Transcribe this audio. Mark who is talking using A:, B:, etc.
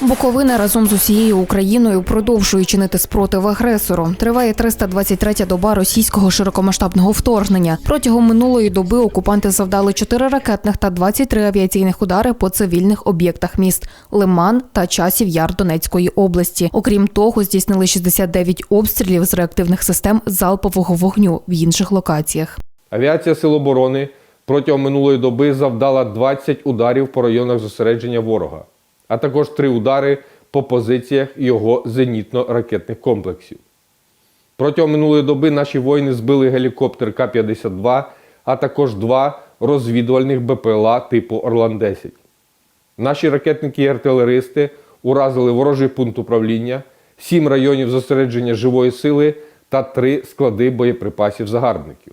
A: Буковина разом з усією Україною продовжує чинити спротив агресору. Триває 323-я доба російського широкомасштабного вторгнення. Протягом минулої доби окупанти завдали 4 ракетних та 23 авіаційних удари по цивільних об'єктах міст Лиман та Часів Яр Донецької області. Окрім того, здійснили 69 обстрілів з реактивних систем залпового вогню в інших локаціях.
B: Авіація Сил оборони протягом минулої доби завдала 20 ударів по районах зосередження ворога, а також 3 удари по позиціях його зенітно-ракетних комплексів. Протягом минулої доби наші воїни збили гелікоптер К-52, а також два розвідувальних БПЛА типу Орлан-10. Наші ракетники і артилеристи уразили ворожий пункт управління, 7 районів зосередження живої сили та 3 склади боєприпасів загарбників.